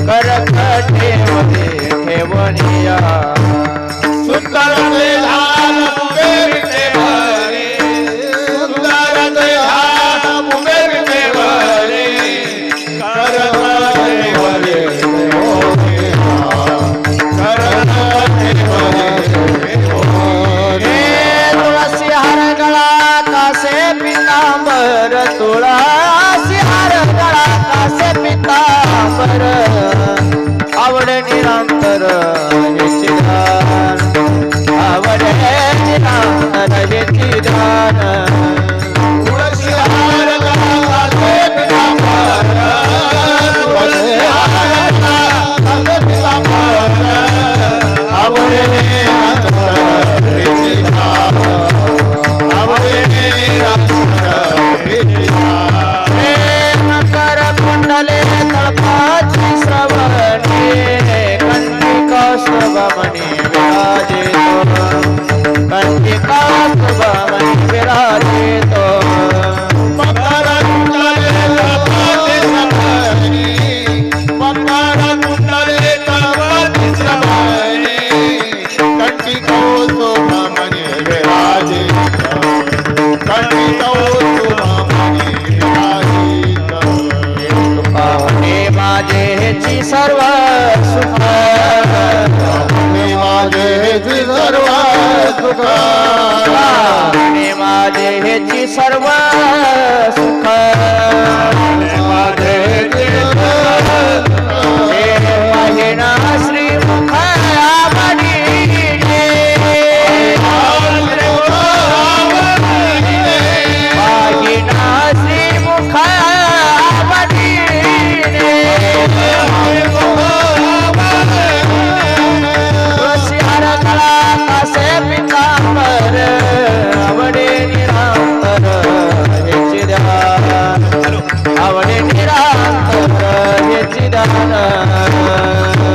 करकटे मध्ये ठेवणिया. सुंदर ते झाड मुंबे विटे भरे सुंदर ते झाड मुंबे विटे भरे करते भरे करते भरे तुळसी हार गळा कासे पितांबर तुळसी श्रवणी मकर कुंडले तळपाते श्रवणी कंठी कौस्तुभमणी विराजित कंठी देहेची सर्व सुख देवाचे श्री Música